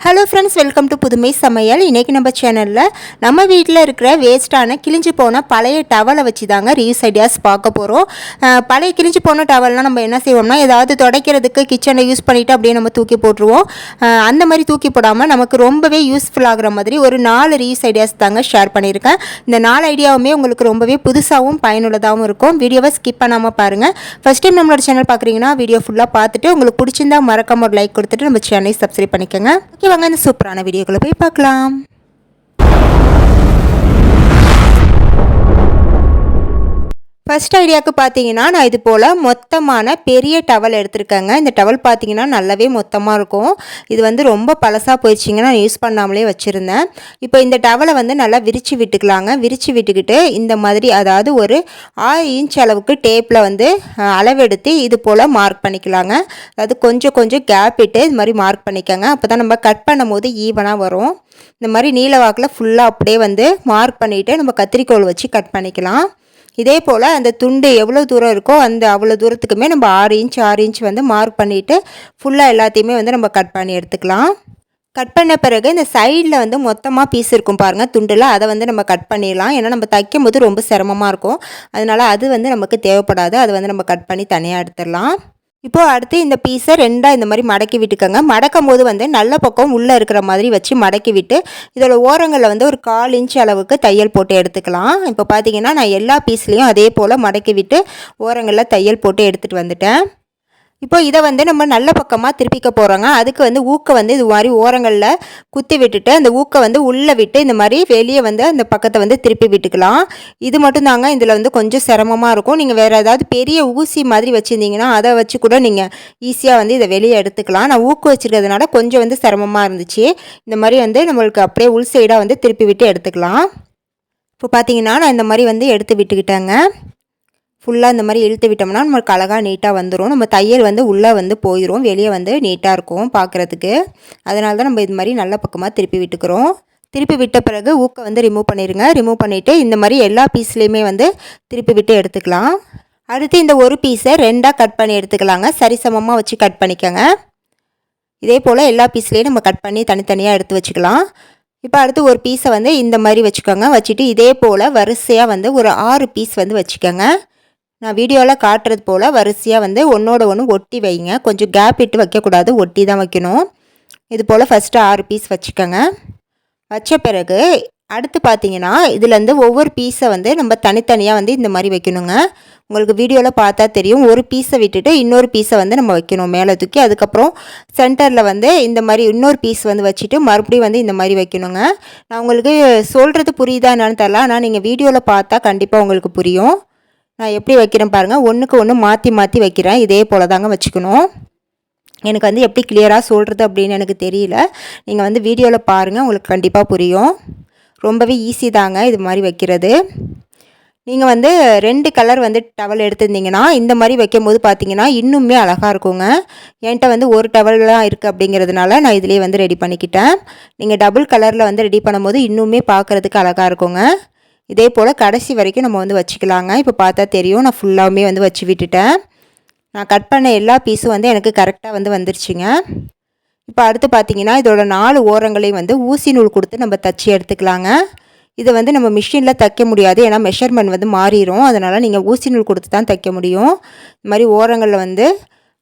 Have hello friends welcome to புதுமை சமையல் இன்றைக்கி நம்ம சேனலில் நம்ம வீட்டில் இருக்கிற வேஸ்ட்டான கிழிஞ்சு போன பழைய டவலை வச்சு தாங்க ரீயூஸ் ஐடியாஸ் பார்க்க போகிறோம் பழைய கிழிஞ்சு போன டவல்லாம் நம்ம என்ன செய்வோம்னா ஏதாவது துடைக்கிறதுக்கு கிச்சனை யூஸ் பண்ணிவிட்டு அப்படியே நம்ம தூக்கி போட்டுருவோம். அந்த மாதிரி தூக்கி போடாமல் நமக்கு ரொம்பவே யூஸ்ஃபுல் ஆகிற மாதிரி ஒரு நாலு ரீயூஸ் ஐடியாஸ் தாங்க ஷேர் பண்ணியிருக்கேன். இந்த நாலு ஐடியாவுமே உங்களுக்கு ரொம்பவே புதுசாகவும் பயனுள்ளதாகவும் இருக்கும். வீடியோவை ஸ்கிப் பண்ணாமல் பாருங்கள் ஃபஸ்ட் டைம் நம்மளோட சேனல் பார்க்குறீங்கன்னா வீடியோ ஃபுல்லாக பார்த்துட்டு உங்களுக்கு பிடிச்சிருந்தா மறக்காம ஒரு லைக் கொடுத்துட்டு நம்ம சேனலை சப்ஸ்கிரைப் பண்ணிக்கோங்க. ஓகே வாங்க சூப்பரான வீடியோக்குள்ளே போய் பார்க்கலாம். ஃபஸ்ட் ஐடியாவுக்கு பார்த்தீங்கன்னா நான் இது போல் மொத்தமான பெரிய டவல் எடுத்திருக்கேங்க. இந்த டவல் பார்த்தீங்கன்னா நல்லாவே மொத்தமாக இருக்கும். இது வந்து ரொம்ப பழசாக போயிடுச்சிங்கன்னா நான் யூஸ் பண்ணாமலே வச்சுருந்தேன். இப்போ இந்த டவலை வந்து நல்லா விரித்து விட்டுக்கலாங்க. விரித்து விட்டுக்கிட்டு இந்த மாதிரி அதாவது ஒரு ஆறு இன்ச் அளவுக்கு டேப்பில் வந்து அளவெடுத்து இது போல் மார்க் பண்ணிக்கலாங்க. அதாவது கொஞ்சம் கொஞ்சம் கேப் விட்டு இது மாதிரி மார்க் பண்ணிக்கோங்க. அப்போ தான் நம்ம கட் பண்ணும்போது ஈவனாக வரும். இந்த மாதிரி நீல வாக்கில் ஃபுல்லாக அப்படியே வந்து மார்க் பண்ணிவிட்டு நம்ம கத்திரிக்கோல் வச்சு கட் பண்ணிக்கலாம். இதே போல் அந்த துண்டு எவ்வளோ தூரம் இருக்கோ அந்த அவ்வளோ தூரத்துக்குமே நம்ம ஆறு இன்ச் ஆறு இன்ச் வந்து மார்க் பண்ணிவிட்டு ஃபுல்லாக எல்லாத்தையுமே வந்து நம்ம கட் பண்ணி எடுத்துக்கலாம். கட் பண்ண பிறகு இந்த சைடில் வந்து மொத்தமாக பீஸ் இருக்கும் பாருங்கள் துண்டில். அதை வந்து நம்ம கட் பண்ணிடலாம். ஏன்னா நம்ம தைக்கும் போது ரொம்ப சிரமமாக இருக்கும். அதனால் அது வந்து நமக்கு தேவைப்படாது. அதை வந்து நம்ம கட் பண்ணி தனியாக எடுத்துடலாம். இப்போது அடுத்து இந்த பீஸை ரெண்டாக இந்த மாதிரி மடக்கி விட்டுக்கோங்க. மடக்கும் போது வந்து நல்ல பக்கம் உள்ளே இருக்கிற மாதிரி வச்சு மடக்கி விட்டு இதோட ஓரங்களில் வந்து ஒரு கால் இன்ச் அளவுக்கு தையல் போட்டு எடுத்துக்கலாம். இப்போ பார்த்தீங்கன்னா நான் எல்லா பீஸ்லேயும் அதே போல் மடக்கி விட்டு ஓரங்களில் தையல் போட்டு எடுத்துகிட்டு வந்துட்டேன். இப்போ இதை வந்து நம்ம நல்ல பக்கமாக திருப்பிக்க போகிறோங்க அதுக்கு வந்து ஊக்கை வந்து இது மாதிரி ஓரங்களில் குத்தி விட்டுட்டு அந்த ஊக்கை வந்து உள்ளே விட்டு இந்த மாதிரி வெளியே வந்து அந்த பக்கத்தை வந்து திருப்பி விட்டுக்கலாம். இது மட்டும் தாங்க இதில் வந்து கொஞ்சம் சிரமமாக இருக்கும். நீங்கள் வேறு ஏதாவது பெரிய ஊசி மாதிரி வச்சுருந்தீங்கன்னா அதை வச்சு கூட நீங்கள் ஈஸியாக வந்து இதை வெளியே எடுத்துக்கலாம். நான் ஊக்கு வச்சுருக்கிறதுனால கொஞ்சம் வந்து சிரமமாக இருந்துச்சு. இந்த மாதிரி வந்து நம்மளுக்கு அப்படியே உள் சைடாக வந்து திருப்பி விட்டு எடுத்துக்கலாம். இப்போ பார்த்தீங்கன்னா நான் இந்த மாதிரி வந்து எடுத்து விட்டுக்கிட்டேங்க. ஃபுல்லாக இந்த மாதிரி இழுத்து விட்டோம்னா நம்மளுக்கு அழகாக நீட்டாக வந்துடும் நம்ம தையல் வந்து உள்ளே வந்து போயிடும் வெளியே வந்து நீட்டாக இருக்கும் பார்க்குறதுக்கு அதனால தான் நம்ம இது மாதிரி நல்ல பக்கமாக திருப்பி விட்டுக்கிறோம். திருப்பி விட்ட பிறகு ஊக்கை வந்து ரிமூவ் பண்ணிடுங்க ரிமூவ் பண்ணிவிட்டு இந்த மாதிரி எல்லா பீஸ்லேயுமே வந்து திருப்பி விட்டு எடுத்துக்கலாம். அடுத்து இந்த ஒரு பீஸை ரெண்டாக கட் பண்ணி எடுத்துக்கலாங்க. சரிசமமாக வச்சு கட் பண்ணிக்கோங்க. இதே போல் எல்லா பீஸ்லேயும் நம்ம கட் பண்ணி தனித்தனியாக எடுத்து வச்சுக்கலாம். இப்போ அடுத்து ஒரு பீஸை வந்து இந்த மாதிரி வச்சுக்கோங்க. வச்சுட்டு இதே போல் வரிசையாக வந்து ஒரு ஆறு பீஸ் வந்து வச்சுக்கோங்க. நான் வீடியோவில் காட்டுறது போல் வரிசையாக வந்து ஒன்றோட ஒன்று ஒட்டி வைங்க. கொஞ்சம் கேப் இட்டு வைக்கக்கூடாது. ஒட்டி தான் வைக்கணும். இது போல் ஃபஸ்ட்டு ஆறு பீஸ் வச்சுக்கோங்க. வச்ச பிறகு அடுத்து பார்த்தீங்கன்னா இதுலேருந்து ஒவ்வொரு பீஸை வந்து நம்ம தனித்தனியாக வந்து இந்த மாதிரி வைக்கணுங்க. உங்களுக்கு வீடியோவில் பார்த்தா தெரியும். ஒரு பீஸை விட்டுட்டு இன்னொரு பீஸை வந்து நம்ம வைக்கணும் மேலே தூக்கி. அதுக்கப்புறம் சென்டரில் வந்து இந்த மாதிரி இன்னொரு பீஸ் வந்து வச்சுட்டு மறுபடியும் வந்து இந்த மாதிரி வைக்கணுங்க. நான் உங்களுக்கு சொல்கிறது புரியுதா என்னன்னு தெரில ஆனால் நீங்கள் வீடியோவில் பார்த்தா கண்டிப்பாக உங்களுக்கு புரியும். நான் எப்படி வைக்கிறேன் பாருங்கள் ஒன்றுக்கு ஒன்று மாற்றி மாற்றி வைக்கிறேன். இதே போல் தாங்க வச்சுக்கணும். எனக்கு வந்து எப்படி கிளியராக சொல்கிறது அப்படின்னு எனக்கு தெரியல. நீங்கள் வந்து வீடியோவில் பாருங்கள் உங்களுக்கு கண்டிப்பாக புரியும். ரொம்பவே ஈஸி தாங்க இது மாதிரி வைக்கிறது. நீங்கள் வந்து ரெண்டு கலர் வந்து டவல் எடுத்திருந்தீங்கன்னா இந்த மாதிரி வைக்கும் போது பார்த்தீங்கன்னா இன்னுமே அழகாக இருக்குங்க. என்கிட்ட வந்து ஒரு டவல்லாம் இருக்குது அப்படிங்கிறதுனால நான் இதிலே வந்து ரெடி பண்ணிக்கிட்டேன். நீங்கள் டபுள் கலரில் வந்து ரெடி பண்ணும்போது இன்னுமே பார்க்குறதுக்கு அழகாக இருக்குங்க. இதே போல் கடைசி வரைக்கும் நம்ம வந்து வச்சுக்கலாங்க. இப்போ பார்த்தா தெரியும். நான் ஃபுல்லாகவுமே வந்து வச்சு விட்டுட்டேன். நான் கட் பண்ண எல்லா பீஸும் வந்து எனக்கு கரெக்டாக வந்து வந்துருச்சுங்க. இப்போ அடுத்து பார்த்தீங்கன்னா இதோட நாலு ஓரங்களையும் வந்து ஊசி நூல் கொடுத்து நம்ம தச்சு எடுத்துக்கலாங்க. இதை வந்து நம்ம மிஷினில் தைக்க முடியாது. ஏன்னா மெஷர்மெண்ட் வந்து மாறிடும் அதனால் நீங்கள் ஊசி நூல் கொடுத்து தான் தைக்க முடியும். இந்த மாதிரி ஓரங்களில் வந்து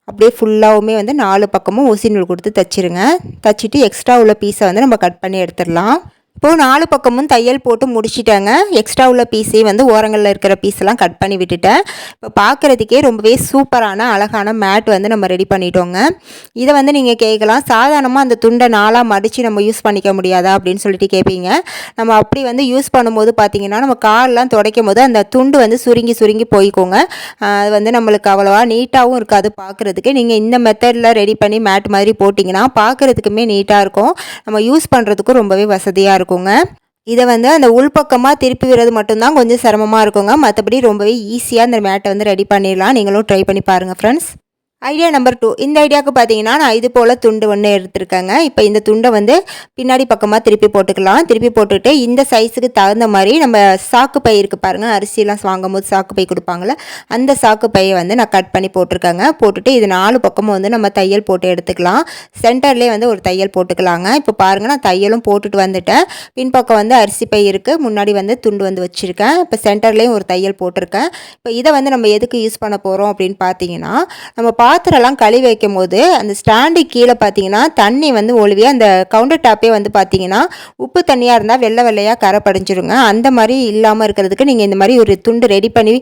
அப்படியே ஃபுல்லாகவுமே வந்து நாலு பக்கமும் ஊசி நூல் கொடுத்து தச்சிருங்க. தச்சுட்டு எக்ஸ்ட்ரா உள்ள பீஸை வந்து நம்ம கட் பண்ணி எடுத்துடலாம். இப்போது நாலு பக்கமும் தையல் போட்டு முடிச்சிட்டேங்க. எக்ஸ்ட்ரா உள்ள பீஸே வந்து ஓரங்களில் இருக்கிற பீஸெல்லாம் கட் பண்ணி விட்டுட்டேன். இப்போ பார்க்குறதுக்கே ரொம்பவே சூப்பரான அழகான மேட் வந்து நம்ம ரெடி பண்ணிட்டோங்க. இதை வந்து நீங்கள் கேட்கலாம் சாதாரணமாக அந்த துண்டை நாளாக மடித்து நம்ம யூஸ் பண்ணிக்க முடியாதா அப்படின்னு சொல்லிட்டு கேட்பீங்க நம்ம அப்படி வந்து யூஸ் பண்ணும்போது பார்த்திங்கன்னா நம்ம கார்லாம் துடைக்கும் போது அந்த துண்டு வந்து சுருங்கி சுருங்கி போய்க்கோங்க. அது வந்து நம்மளுக்கு அவ்வளோவா நீட்டாகவும் இருக்காது பார்க்குறதுக்கு நீங்கள் இந்த மெத்தடில் ரெடி பண்ணி மேட் மாதிரி போட்டிங்கன்னா பார்க்குறதுக்குமே நீட்டாக இருக்கும். நம்ம யூஸ் பண்ணுறதுக்கும் ரொம்பவே வசதியாக இருக்கும். இருக்குங்க. இதை வந்து அந்த உள்பக்கமாக திருப்பி விடுறது மட்டும்தான் கொஞ்சம் சிரமமாக இருக்குங்க. மற்றபடி ரொம்பவே ஈஸியாக அந்த மேட்டை வந்து ரெடி பண்ணிடலாம். நீங்களும் ட்ரை பண்ணி பாருங்கள் ஃப்ரெண்ட்ஸ் ஐடியா நம்பர் டூ இந்த ஐடியாவுக்கு பார்த்தீங்கன்னா நான் இது போல் துண்டு ஒன்று எடுத்திருக்கேங்க. இப்போ இந்த துண்டை வந்து பின்னாடி பக்கமாக திருப்பி போட்டுக்கலாம். திருப்பி போட்டுட்டு இந்த சைஸுக்கு தகுந்த மாதிரி நம்ம சாக்கு பை இருக்குது பாருங்கள் அரிசிலாம் வாங்கும் போது சாக்கு பை கொடுப்பாங்களே அந்த சாக்கு பையை வந்து நான் கட் பண்ணி போட்டிருக்கேங்க. போட்டுட்டு இது நாலு பக்கமும் வந்து நம்ம தையல் போட்டு எடுத்துக்கலாம். சென்டர்லேயே வந்து ஒரு தையல் போட்டுக்கலாங்க. இப்போ பாருங்கள் நான் தையலும் போட்டுட்டு வந்துட்டேன். பின்பக்கம் வந்து அரிசி பை இருக்குது முன்னாடி வந்து துண்டு வந்து வச்சுருக்கேன். இப்போ சென்டர்லேயும் ஒரு தையல் போட்டிருக்கேன். இப்போ இதை வந்து நம்ம எதுக்கு யூஸ் பண்ண போகிறோம் அப்படின்னு பார்த்தீங்கன்னா நம்ம பாத்திரம்லாம் கழுவி வைக்கும் போது அந்த ஸ்டாண்டு கீழே பார்த்தீங்கன்னா தண்ணி வந்து ஒழுவியாக அந்த கவுண்டர் டாப்பே வந்து பார்த்தீங்கன்னா உப்பு தண்ணியாக இருந்தால் வெள்ளை வெள்ளையாக கரை படிஞ்சிருங்க. அந்த மாதிரி இல்லாமல் இருக்கிறதுக்கு நீங்கள் இந்த மாதிரி ஒரு துண்டு ரெடி பண்ணி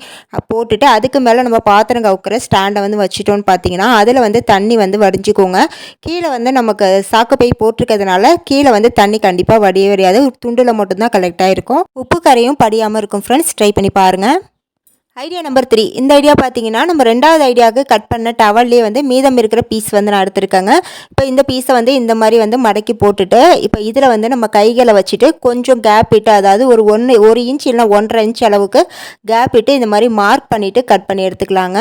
போட்டுட்டு அதுக்கு மேலே நம்ம பாத்திரம் கவுக்கிற ஸ்டாண்டை வந்து வச்சுட்டோன்னு பார்த்தீங்கன்னா அதில் வந்து தண்ணி வந்து வடிஞ்சிக்கோங்க. கீழே வந்து நமக்கு சாக்கு பை போட்டிருக்கிறதுனால கீழே வந்து தண்ணி கண்டிப்பாக வடிய வடியாது. துண்டில் மட்டும்தான் கலெக்ட் ஆகிருக்கும் உப்பு கரையும் படியாமல் இருக்கும் ஃப்ரெண்ட்ஸ் ட்ரை பண்ணி பாருங்கள் ஐடியா நம்பர் த்ரீ இந்த ஐடியா பார்த்தீங்கன்னா நம்ம ரெண்டாவது ஐடியாவுக்கு கட் பண்ண டவல்லே வந்து மீதம் இருக்கிற பீஸ் வந்து நான் எடுத்திருக்கேங்க. இப்போ இந்த பீஸை வந்து இந்த மாதிரி வந்து மடக்கி போட்டுட்டு இப்போ இதில் வந்து நம்ம கைகளை வச்சுட்டு கொஞ்சம் கேப் இட்டு அதாவது ஒரு ஒன்று ஒரு இன்ச் இல்லைனா ஒன்றரை இன்ச் அளவுக்கு கேப் இட்டு இந்த மாதிரி மார்க் பண்ணிவிட்டு கட் பண்ணி எடுத்துக்கலாங்க.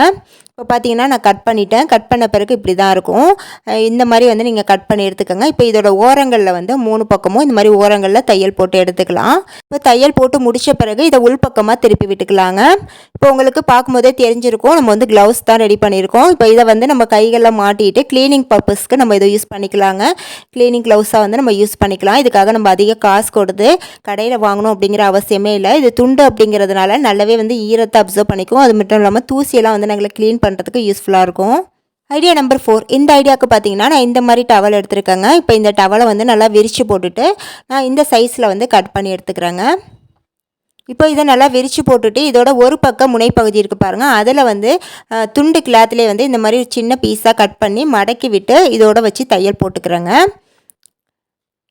இப்போ பார்த்தீங்கன்னா நான் கட் பண்ணிட்டேன். கட் பண்ண பிறகு இப்படி தான் இருக்கும் இந்த மாதிரி வந்து நீங்கள் கட் பண்ணி எடுத்துக்கோங்க. இப்போ இதோட ஓரங்களில் வந்து மூணு பக்கமும் இந்த மாதிரி ஓரங்களில் தையல் போட்டு எடுத்துக்கலாம். இப்போ தையல் போட்டு முடித்த பிறகு இதை உள்பக்கமாக திருப்பி விட்டுக்கலாங்க. இப்போ உங்களுக்கு பார்க்கும்போதே தெரிஞ்சிருக்கும். நம்ம வந்து க்ளவுஸ் தான் ரெடி பண்ணியிருக்கோம். இப்போ இதை வந்து நம்ம கைகளில் மாட்டிட்டு க்ளீனிங் பர்பஸ்க்கு நம்ம இதை யூஸ் பண்ணிக்கலாங்க. க்ளீனிங் க்ளவுஸாக வந்து நம்ம யூஸ் பண்ணிக்கலாம். இதுக்காக நம்ம அதிக காசு கொடுத்து கடையில் வாங்கணும் அப்படிங்கிற அவசியமே இல்லை. இது துண்டு அப்படிங்கிறதுனால நல்லாவே வந்து ஈரத்தை அப்சர்வ் பண்ணிக்கும். அது மட்டும் இல்லாமல் தூசியெல்லாம் வந்து நாங்கள் க்ளீன் பண்ணுறதுக்கு யூஸ்ஃபுல்லாக இருக்கும். ஐடியா நம்பர் ஃபோர் இந்த ஐடியாவுக்கு பார்த்தீங்கன்னா நான் இந்த மாதிரி டவல் எடுத்துருக்கேங்க. இப்போ இந்த டவலை வந்து நல்லா விரித்து போட்டுட்டு நான் இந்த சைஸில் வந்து கட் பண்ணி எடுத்துக்கிறேங்க. இப்போ இதை நல்லா விரித்து போட்டுட்டு இதோட ஒரு பக்கம் முனைப்பகுதி இருக்குது பாருங்கள் அதில் வந்து துண்டு கிளாத்துலேயே வந்து இந்த மாதிரி சின்ன பீஸாக கட் பண்ணி மடக்கி விட்டு இதோட வச்சு தையல் போட்டுக்கிறேங்க.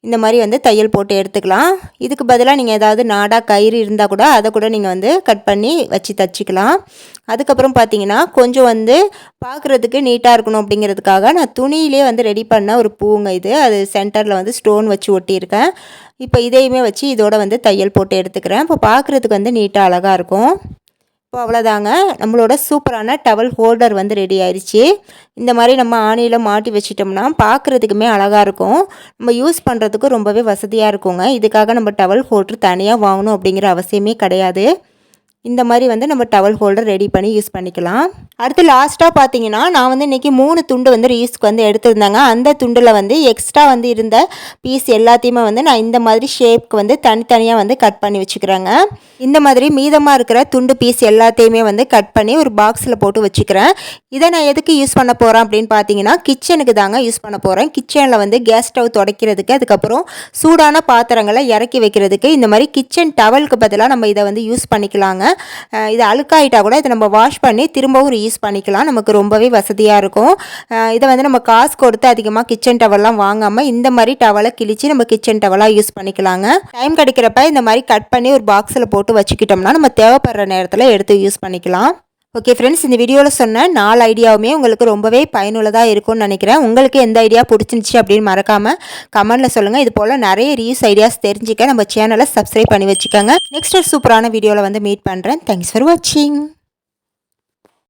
இந்த மாதிரி வந்து தையல் போட்டு எடுத்துக்கலாம். இதுக்கு பதிலாக நீங்கள் ஏதாவது நாடாக கயிறு இருந்தால் கூட அதை கூட நீங்கள் வந்து கட் பண்ணி வச்சு தச்சுக்கலாம். அதுக்கப்புறம் பார்த்தீங்கன்னா கொஞ்சம் வந்து பார்க்குறதுக்கு நீட்டாக இருக்கணும் அப்படிங்கிறதுக்காக நான் துணியிலே வந்து ரெடி பண்ண ஒரு பூங்க இது. அது சென்டரில் வந்து ஸ்டோன் வச்சு ஒட்டியிருக்கேன். இப்போ இதையுமே வச்சு இதோட வந்து தையல் போட்டு எடுத்துக்கிறேன். இப்போ பார்க்குறதுக்கு வந்து நீட்டாக அழகாக இருக்கும். இப்போ அவ்வளோதாங்க நம்மளோட சூப்பரான டவல் ஹோல்டர் வந்து ரெடி ஆயிடுச்சு இந்த மாதிரி நம்ம ஆணியில் மாட்டி வச்சிட்டோம்னா பார்க்குறதுக்குமே அழகாக இருக்கும். நம்ம யூஸ் பண்ணுறதுக்கும் ரொம்பவே வசதியாக இருக்குங்க. இதுக்காக நம்ம டவல் ஹோல்டர் தனியாக வாங்கணும் அப்படிங்கிற அவசியமே கிடையாது. இந்த மாதிரி வந்து நம்ம டவல் ஹோல்டர் ரெடி பண்ணி யூஸ் பண்ணிக்கலாம். அடுத்து லாஸ்ட்டாக பார்த்தீங்கன்னா நான் வந்து இன்றைக்கி மூணு துண்டு வந்து ரீஸ்க்கு வந்து எடுத்திருந்தாங்க. அந்த துண்டில் வந்து எக்ஸ்ட்ரா வந்து இருந்த பீஸ் எல்லாத்தையுமே வந்து நான் இந்த மாதிரி ஷேப்க்கு வந்து தனித்தனியாக வந்து கட் பண்ணி வச்சுக்கிறேங்க. இந்த மாதிரி மீதமாக இருக்கிற துண்டு பீஸ் எல்லாத்தையுமே வந்து கட் பண்ணி ஒரு பாக்ஸில் போட்டு வச்சுக்கிறேன். இதை நான் எதுக்கு யூஸ் பண்ண போகிறேன் அப்படின்னு பார்த்தீங்கன்னா கிச்சனுக்கு தாங்க யூஸ் பண்ண போகிறேன் கிச்சனில் வந்து கேஸ் ஸ்டவ் துடைக்கிறதுக்கு அதுக்கப்புறம் சூடான பாத்திரங்களை இறக்கி வைக்கிறதுக்கு இந்த மாதிரி கிச்சன் டவலுக்கு பதிலாக நம்ம இதை வந்து யூஸ் பண்ணிக்கலாங்க. இது அழுக்காயிட்டா கூட இதை நம்ம வாஷ் பண்ணி திரும்பவும் யூஸ் பண்ணிக்கலாம். நமக்கு ரொம்பவே வசதியாக இருக்கும். இதை வந்து நம்ம காசு கொடுத்து அதிகமாக கிச்சன் டவல்லாம் வாங்காமல் இந்த மாதிரி டவலை கிழிச்சு நம்ம கிச்சன் டவலாக யூஸ் பண்ணிக்கலாங்க. டைம் கிடைக்கிறப்ப இந்த மாதிரி கட் பண்ணி ஒரு பாக்ஸில் போட்டு வச்சுக்கிட்டோம்னா நம்ம தேவைப்படுற நேரத்தில் எடுத்து யூஸ் பண்ணிக்கலாம். ஓகே ஃப்ரெண்ட்ஸ் இந்த வீடியோவில் சொன்ன நாலு ஐடியாவுமே உங்களுக்கு ரொம்பவே பயனுள்ளதாக இருக்கும்னு நினைக்கிறேன். உங்களுக்கு எந்த ஐடியா பிடிச்சிருந்துச்சி அப்படின்னு மறக்காமல் கமெண்ட்டில் சொல்லுங்கள் இது போல் நிறைய ரீஸ் ஐடியாஸ் தெரிஞ்சுக்க நம்ம சேனலை சப்ஸ்கிரைப் பண்ணி வச்சுக்கோங்க. நெக்ஸ்ட் ஒரு சூப்பரான வீடியோவில் வந்து மீட் பண்ணுறேன் தேங்க்ஸ் ஃபார் வாட்சிங்